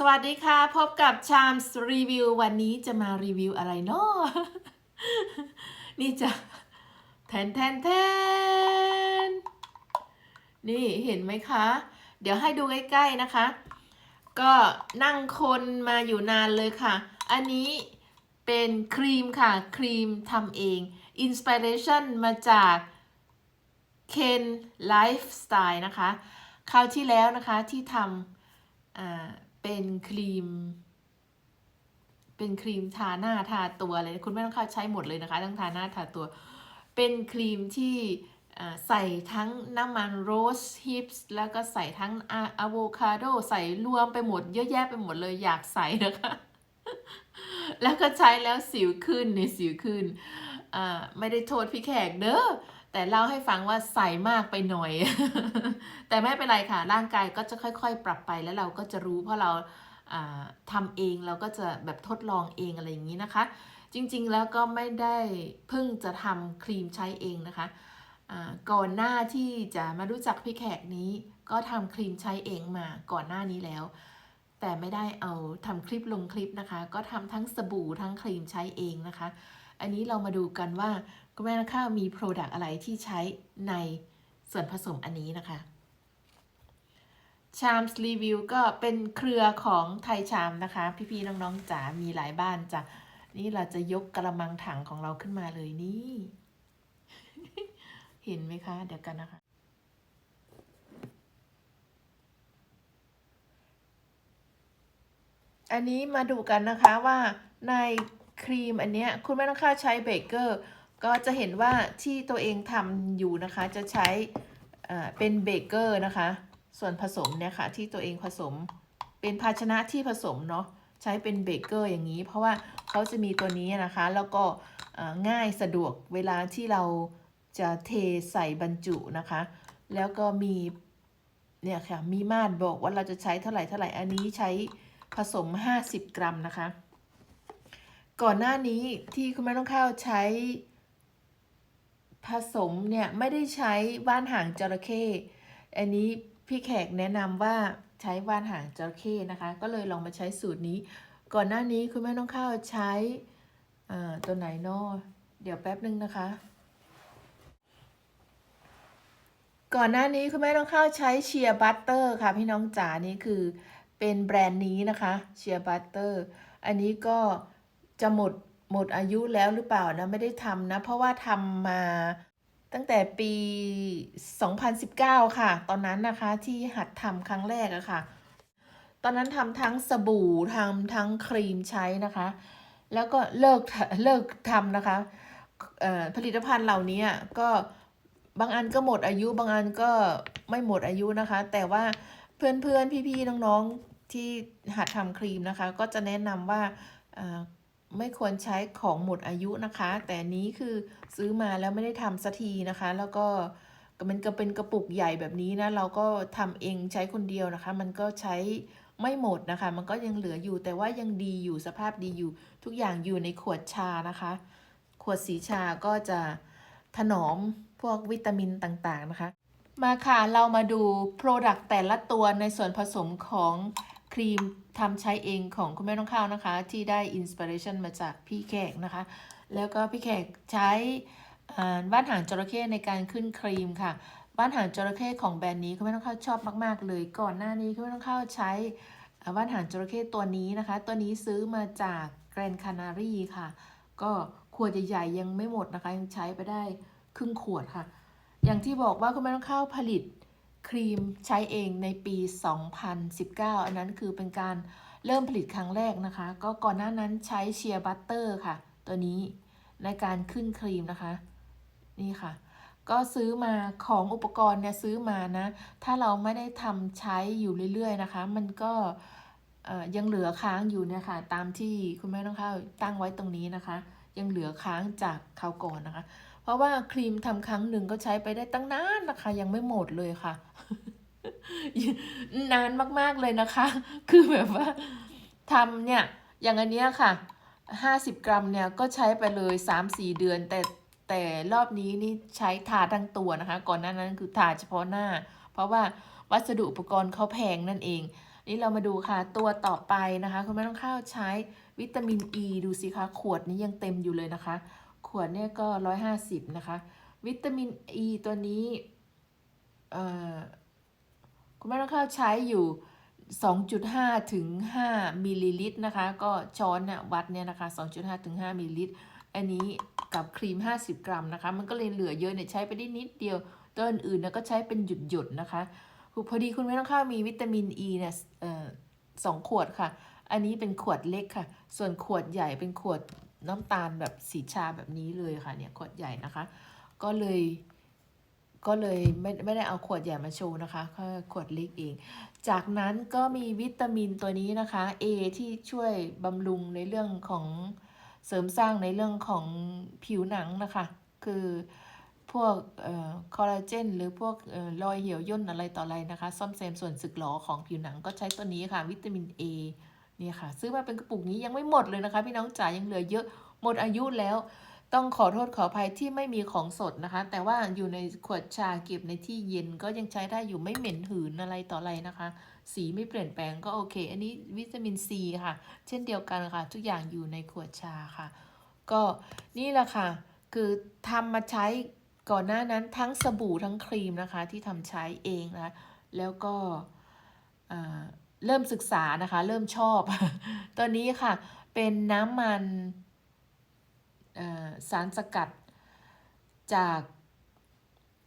สวัสดีค่ะ พบกับชามส์รีวิววันนี้จะมารีวิวอะไรเนาะนี่จะแทนแทนแทนนี่เห็นไหมคะ เดี๋ยวให้ดูใกล้ๆนะคะ ก็นั่งคนมาอยู่นานเลยค่ะ อันนี้เป็นครีมค่ะ ครีมทำเองอินสปิเรชันมาจากเคนไลฟ์สไตล์นะคะ คราวที่แล้วนะคะที่ทำอ่า เป็นครีม เป็นครีมทาหน้าทาตัวอะไรคุณไม่ต้องเข้าใช้หมดเลยนะคะทั้งทาหน้าทาตัว เป็นครีมที่ใส่ทั้งน้ำมันโรสฮิปส์แล้วก็ใส่ทั้งอะโวคาโดใส่รวมไปหมดเยอะแยะไปหมดเลยอยากใส่นะคะ แล้วก็ใช้แล้วสิวขึ้นในสิวขึ้นอ่าไม่ได้โทษพี่แขกเด้อ แต่เล่าให้ฟังว่าใส่มากไปหน่อย แต่ไม่เป็นไรค่ะ ร่างกายก็จะค่อยๆ ปรับไปแล้วเราก็จะรู้เพราะเราอ่าทำเองเราก็จะแบบทดลองเองอะไรอย่างนี้นะคะ จริงๆแล้วก็ไม่ได้เพิ่งจะทำครีมใช้เองนะคะก่อนหน้าที่จะมารู้จักพี่แขกนี้ ก็ทำครีมใช้เองมาก่อนหน้านี้แล้ว แต่ไม่ได้เอาทำคลิปลงคลิปนะคะ ก็ทำทั้งสบู่ทั้งครีมใช้เองนะคะ อันนี้เรามาดูกันว่า คุณแม่นะคะมีโปรดักต์อะไรที่ใช้ในส่วนผสมอันนี้นะคะชามส์รีวิวก็เป็นเครือของไทยชามนะคะ พี่ๆน้องๆจ๋ามีหลายบ้านจ้ะนี่เราจะยกกระมังถังของเราขึ้นมาเลยนี่ เห็นไหมคะ เดี๋ยวกันนะคะ อันนี้มาดูกันนะคะว่าในครีมอันเนี้ยคุณแม่ต้องค่าใช้เบเกอร์ ก็จะเห็นว่าที่ตัวเองทำอยู่นะคะ จะใช้เป็นเบเกอร์นะคะ ส่วนผสมเนี่ยค่ะที่ตัวเองผสมเป็นภาชนะที่ผสมเนาะใช้เป็นเบเกอร์อย่างนี้ เพราะว่าเขาจะมีตัวนี้นะคะ แล้วก็ง่ายสะดวกเวลาที่เราจะเทใส่บรรจุนะคะ แล้วก็มีเนี่ยค่ะมีมาตรบอกว่าเราจะใช้เท่าไหร่เท่าไหร่อันนี้ใช้ผสม 50 กรัมนะคะ ก่อนหน้านี้ที่คุณแม่ต้องข้าวใช้ ผสมเนี่ยไม่ได้ใช้ว่านหางจระเข้อันนี้พี่แขกแนะนำว่าใช้ว่านหางจระเข้นะคะ ก็เลยลองมาใช้สูตรนี้ ก่อนหน้านี้คุณแม่ต้องข้าวใช้อ่าตัวไหนนาะเดี๋ยวแป๊บนึงนะคะ ก่อนหน้านี้คุณแม่ต้องข้าวใช้เชียร์บัตเตอร์ค่ะ พี่น้องจ๋านี่คือเป็นแบรนด์นี้นะคะเชียร์บัตเตอร์อันนี้ก็จะหมด หมดอายุแล้วหรือเปล่านะไม่ได้ทำนะ เพราะว่าทำมาตั้งแต่ปี 2019 ค่ะ ตอนนั้นนะคะที่หัดทำครั้งแรกอะค่ะ ตอนนั้นทำทั้งสบู่ทำทั้งครีมใช้นะคะ แล้วก็เลิกเลิกทำนะคะผลิตภัณฑ์เหล่านี้ก็บางอันก็หมดอายุบางอันก็ไม่หมดอายุนะคะ แต่ว่าเพื่อนๆพี่ๆน้องๆที่หัดทำครีมนะคะ ก็จะแนะนำว่า ไม่ควรใช้ของหมดอายุนะคะ แต่นนี้คือซื้อมาแล้วไม่ได้ทำสักทีนะคะ แล้วก็มันก็เป็นกระปุกใหญ่แบบนี้นะ เราก็ทำเองใช้คนเดียวนะคะ มันก็ใช้ไม่หมดนะคะ มันก็ยังเหลืออยู่แต่ว่ายังดีอยู่สภาพดีอยู่ ทุกอย่างอยู่ในขวดชานะคะ ขวดสีชาก็จะถนอมพวกวิตามินต่างๆนะคะ มาค่ะ เรามาดู Product แต่ละตัวในส่วนผสมของ ครีมทำใช้เองของคุณแม่น้องข้าวนะคะ ที่ได้อินสปิเรชันมาจากพี่แขกนะคะ แล้วก็พี่แขกใช้บ้านหางจระเข้ในการขึ้นครีมค่ะ บ้านหางจระเข้ของแบรนด์นี้คุณแม่น้องข้าวชอบมากๆ เลย ก่อนหน้านี้คุณแม่น้องข้าวใช้บ้านหางจระเข้ตัวนี้นะคะ ตัวนี้ซื้อมาจากแกรนคานารีค่ะ ก็ขวดใหญ่ๆยังไม่หมดนะคะ ยังใช้ไปได้ครึ่งขวดค่ะ อย่างที่บอกว่าคุณแม่ต้องเข้าผลิต ครีมใช้เองในปี 2019 อันนั้นคือเป็นการเริ่มผลิตครั้งแรกนะคะ ก็ก่อนหน้านั้นใช้เชียร์บัตเตอร์ค่ะ ตัวนี้ในการขึ้นครีมนะคะ นี่ค่ะ ก็ซื้อมาของอุปกรณ์เนี่ยซื้อมานะ ถ้าเราไม่ได้ทำใช้อยู่เรื่อยๆนะคะ มันก็ยังเหลือค้างอยู่เนี่ยค่ะตามที่คุณแม่ต้องเข้าตั้งไว้ตรงนี้นะคะ ยังเหลือค้างจากคราวก่อนนะคะ เพราะว่าครีมทำครั้งหนึ่งก็ใช้ไปได้ตั้งนานนะคะ ยังไม่หมดเลยค่ะ นานมากๆเลยนะคะ คือแบบว่าทำเนี่ย อย่างอันเนี้ยค่ะห้าสิบกรัมเนี่ยก็ใช้ไปเลยสามสี่เดือน แต่แต่รอบนี้นี่ใช้ทาทั้งตัวนะคะ ก่อนหน้านั้นคือทาเฉพาะหน้า เพราะว่าวัสดุอุปกรณ์เขาแพงนั่นเอง นี่เรามาดูค่ะตัวต่อไปนะคะ คุณแม่ต้องเข้าใช้วิตามินอ e, ีดูสิคะขวดนี้ยังเต็มอยู่เลยนะคะ ขวดเนี่ยก็150นะคะ วิตามินอ e ีตัวนี้คุณแม่ต้องเข้าใช้อยู่ 2.5 ถึง 5 มิลลิลิตรนะคะ ก็ช้อนเนี่ยวัดเนี่ยนะคะ 2.5 ถึง 5 มิลลิลิตร อันนี้กับครีม 50 กรัมนะคะ มันก็เลยเหลือเยอะเนี่ยใช้ไปได้นิดเดียวตัวอื่นๆเนี่ยก็ใช้เป็นหยุดๆนะคะพอดีคุณแม่ต้องข้าวมีวิตามินอ e ีเนี่ยสองขวดค่ะ อันนี้เป็นขวดเล็กค่ะ ส่วนขวดใหญ่เป็นขวด น้ำตาลแบบสีชาแบบนี้เลยค่ะเนี่ยขวดใหญ่นะคะ ก็เลยก็เลยไม่ไม่ได้เอาขวดใหญ่มาโชว์นะคะแค่ขวดเล็กเอง จากนั้นก็มีวิตามินตัวนี้นะคะ A ที่ช่วยบำรุงในเรื่องของเสริมสร้างในเรื่องของผิวหนังนะคะ คือพวกคอลลาเจนหรือพวกเออรอยเหี่ยวย่นอะไรต่ออะไรนะคะ ซ่อมแซมส่วนสึกหรอของผิวหนังก็ใช้ตัวนี้ค่ะ วิตามิน A นี่ค่ะ ซื้อมาเป็นกระปุกนี้ยังไม่หมดเลยนะคะ พี่น้องจ๋ายังเหลือเยอะหมดอายุแล้ว ต้องขอโทษขออภัยที่ไม่มีของสดนะคะ แต่ว่าอยู่ในขวดชาเก็บในที่เย็นก็ยังใช้ได้อยู่ไม่เหม็นหืนอะไรต่ออะไรนะคะ สีไม่เปลี่ยนแปลงก็โอเค อันนี้วิตามินซีค่ะ เช่นเดียวกันค่ะ ทุกอย่างอยู่ในขวดชาค่ะ ก็นี่แหละค่ะ คือทำมาใช้ก่อนหน้านั้นทั้งสบู่ทั้งครีมนะคะ ที่ทำใช้เองนะคะแล้วก็อ่า เริ่มศึกษานะคะ เริ่มชอบตอนนี้ค่ะ เป็นน้ำมันสารสกัดจาก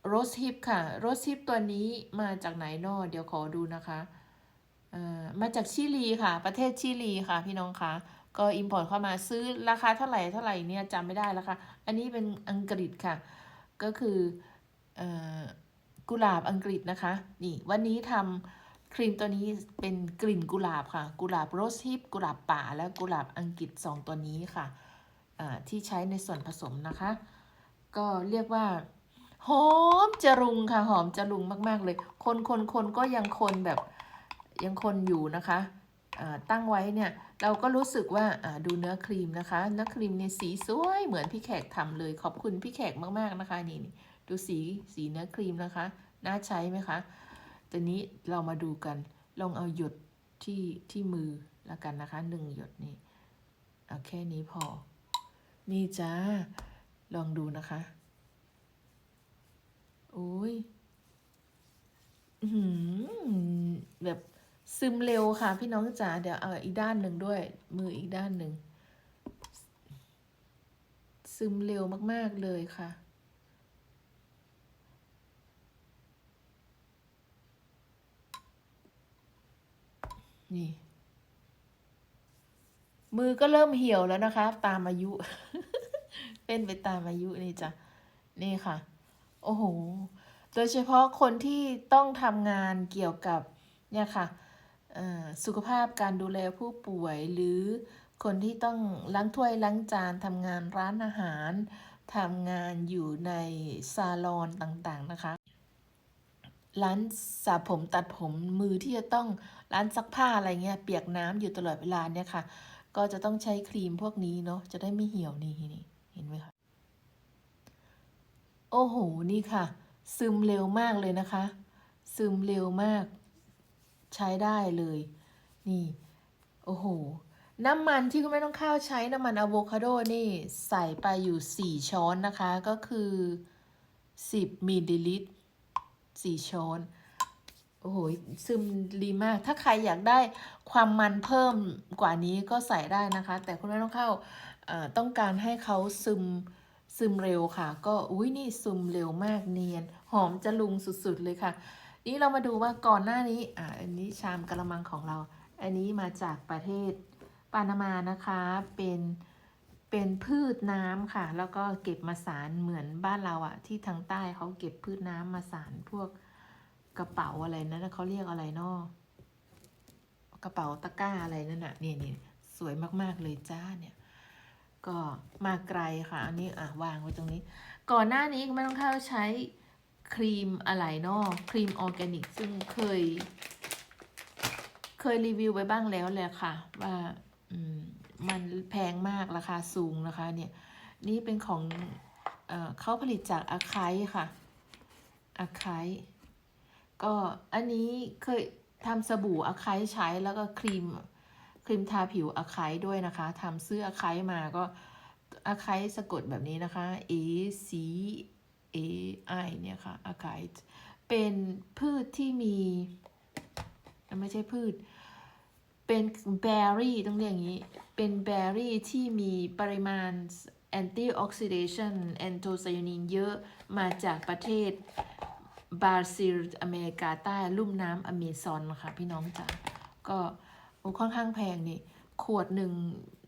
โรสฮิปค่ะโรสฮิปตัวนี้มาจากไหนนอเดี๋ยวขอดูนะคะมาจากชิลีค่ะ ประเทศชิลีค่ะ พี่น้องคะก็อิมพอร์ตเข้ามาซื้อราคาเท่าไหร่เท่าไหร่เนี่ยจำไม่ได้แล้วค่ะ อันนี้เป็นอังกฤษค่ะ ก็คืออกุหลาบอังกฤษนะคะ นี่วันนี้ทำ ครีมตัวนี้เป็นกลิ่นกุหลาบค่ะ กุหลาบโรสฮิปกุหลาบป่า และกุหลาบอังกฤษ 2 ตัวนี้ค่ะที่ใช้ในส่วนผสมนะคะ ก็เรียกว่าหอมจรุงค่ะหอมจรุงมากๆเลย คนคนคนก็ยังคนแบบยังคนอยู่นะคะตั้งไว้เนี่ยเราก็รู้สึกว่าดูเนื้อครีมนะคะ เนื้อครีมเนี่ยสีสวยเหมือนพี่แขกทำเลย ขอบคุณพี่แขกมากๆนะคะนี่นี่ดูสีสีเนื้อครีมนะคะ น่าใช้ไหมคะ ตอนนี้เรามาดูกัน ลองเอาหยดที่ที่มือแล้วกันนะคะหนึ่งหยดนี่เอาแค่นี้พอ นี่จ้า ลองดูนะคะโอ้ยแบบซึมเร็วค่ะพี่น้องจ๋าเดี๋ยวเอาอีกด้านหนึ่งด้วย มืออีกด้านหนึ่งซึมเร็วมาก ๆ เลยค่ะ นี่ มือก็เริ่มเหี่ยวแล้วนะคะ ตามอายุ เป็นไปตามอายุนี่จ้ะ นี่ค่ะ โอ้โห โดยเฉพาะคนที่ต้องทำงานเกี่ยวกับเนี่ยค่ะสุขภาพการดูแลผู้ป่วยหรือคนที่ต้องล้างถ้วยล้างจานทำงานร้านอาหารทำงานอยู่ในซาลอนต่างๆนะคะ ร้านสระผมตัดผมมือที่จะต้อง ร้านซักผ้าอะไรเงี้ยเปียกน้ำอยู่ตลอดเวลาเนี่ยค่ะ ก็จะต้องใช้ครีมพวกนี้เนาะจะได้ไม่เหี่ยวนี่นี่เห็นไหมคะโอ้โหนี่ค่ะ ซึมเร็วมากเลยนะคะ ซึมเร็วมาก ใช้ได้เลย นี่ โอ้โห น้ำมันที่คุณแม่ต้องข้าวใช้น้ำมันอะโวคาโดนี่ใส่ไปอยู่ 4 ช้อนนะคะ ก็คือ 10มิลลิลิตร4ช้อน โอ้โหซึมดีมาก ถ้าใครอยากได้ความมันเพิ่มกว่านี้ก็ใส่ได้นะคะ แต่คุณแม่ต้องเข้าต้องการให้เขาซึมซึมเร็วค่ะ ก็อุ้ยนี่ซึมเร็วมากเนียน หอมจะลุงสุดๆเลยค่ะ นี่เรามาดูว่าก่อนหน้านี้อ่าอันนี้ชามกระมังของเรา อันนี้มาจากประเทศปานามานะคะเป็นเป็นพืชน้ำค่ะ แล้วก็เก็บมาสารเหมือนบ้านเราอะที่ทางใต้เขาเก็บพืชน้ำมาสารพวก กระเป๋าอะไรนั่นเขาเรียกอะไรนาะกระเป๋าตะกร้าอะไรนั่นน่ะเนี่ยเนี่ยสวยมากๆเลยจ้าเนี่ย ก็มาไกลค่ะ อันนี้อะวางไว้ตรงนี้ ก่อนหน้านี้ไม่ต้องเข้าใช้ครีมอะไรนาะครีมออร์แกนิก ซึ่งเคย เคยรีวิวไปบ้างแล้วแหละค่ะ ว่าอืมมันแพงมากราคาสูงนะคะ เนี่ย นี่เป็นของเออเขาผลิตจากอาไคค่ะอาไค ก็อันนี้เคยทำสบู่อะไคใช้แล้วก็ครีมครีมทาผิวอะไคด้วยนะคะทำซื้ออะไคมาก็อะไคสะกดแบบนี้นะคะ A C A I เนี่ยค่ะอะไคเป็นพืชที่มีไม่ใช่พืช เป็นแบร์รี่ต้องเรียกอย่างนี้ เป็นแบร์รี่ที่มีปริมาณแอนตี้ออกซิเดชันแอนโทไซยานินเยอะมาจากประเทศ บราซิลอเมริกาใต้ลุ่มน้ำอเมซอนค่ะพี่น้องจ๋าก็ค่อนข้างแพงนี่ ขวดหนึ่ง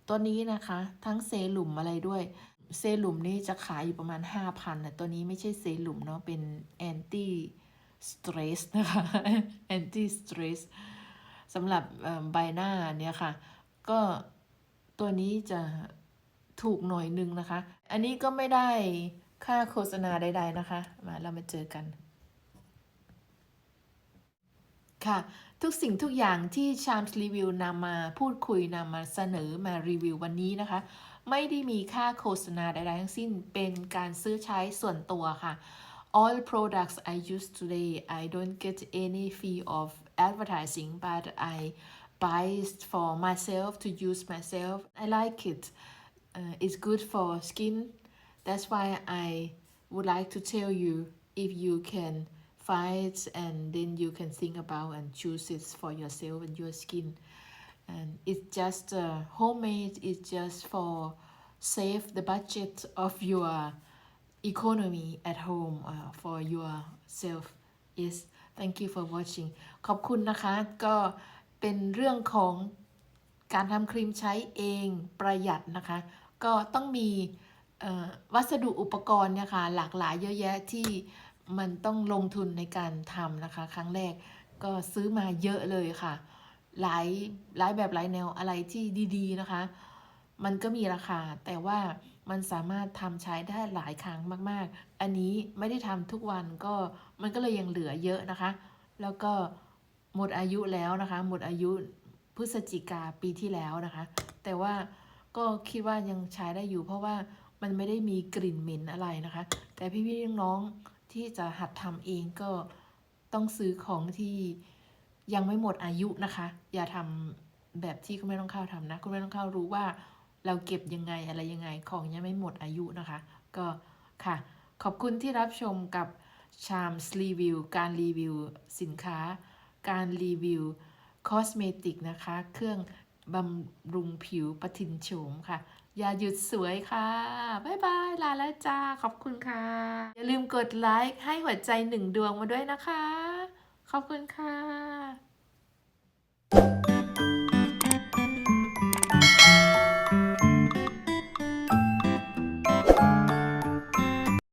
ตัวนี้นะคะ ทั้งเซรุ่มอะไรด้วย เซรุ่มนี่จะขายอยู่ประมาณ 5,000นะตัวนี้ไม่ใช่เซรุ่มเนาะเป็นแอนตี้สเตรสนะคะแอนตี้สเตรสสำหรับใบหน้าเนี่ยค่ะ ก็ตัวนี้จะถูกหน่อยนึงนะคะ อันนี้ก็ไม่ได้ค่าโฆษณาใดๆนะคะ มาเรามาเจอกัน ค่ะ ทุกสิ่งทุกอย่างที่ชามส์รีวิวนำมาพูดคุยนำมาเสนอมารีวิววันนี้นะคะ ไม่ได้มีค่าโฆษณาใดๆทั้งสิ้นเป็นการซื้อใช้ส่วนตัวค่ะ all products I use today I don't get any fee of advertising but I buy it for myself to use myself I like it uh, it's good for skin that's why I would like to tell you if you can find it and then you can think about and choose it for yourself and your skin and it's just uh, homemade it's just for save the budget of your economy at home uh, for yourself yes thank you for watching ขอบคุณนะคะ ก็เป็นเรื่องของการทำครีมใช้เองประหยัดนะคะ ก็ต้องมีวัสดุอุปกรณ์นี่ยค่ะหลากหลายเยอะแยะที่ มันต้องลงทุนในการทำนะคะ ครั้งแรกก็ซื้อมาเยอะเลยค่ะ หลายหลายแบบหลายแนวอะไรที่ดีๆนะคะ มันก็มีราคา แต่ว่ามันสามารถทำใช้ได้หลายครั้งมาก ๆ อันนี้ไม่ได้ทำทุกวันก็มันก็เลยยังเหลือเยอะนะคะ แล้วก็หมดอายุแล้วนะคะ หมดอายุพฤศจิกาปีที่แล้วนะคะ แต่ว่าก็คิดว่ายังใช้ได้อยู่ เพราะว่ามันไม่ได้มีกลิ่นเหม็นอะไรนะคะ แต่พี่ๆน้อง ที่จะหัดทำเองก็ต้องซื้อของที่ยังไม่หมดอายุนะคะ อย่าทำแบบที่คุณแม่ต้องเข้าทำนะคุณแม่ต้องเข้ารู้ว่าเราเก็บยังไงอะไรยังไงของยังไม่หมดอายุนะคะ ก็ค่ะ ขอบคุณที่รับชมกับชามส์รีวิวการรีวิวสินค้า การรีวิวคอสเมติกนะคะ เครื่องบำรุงผิวประทินโฉมค่ะ อย่าหยุดสวยค่ะ บ๊ายบาย ลาแล้วจ้า ขอบคุณค่ะ อย่าลืมกดไลค์ให้หัวใจหนึ่งดวงมาด้วยนะคะ ขอบคุณค่ะ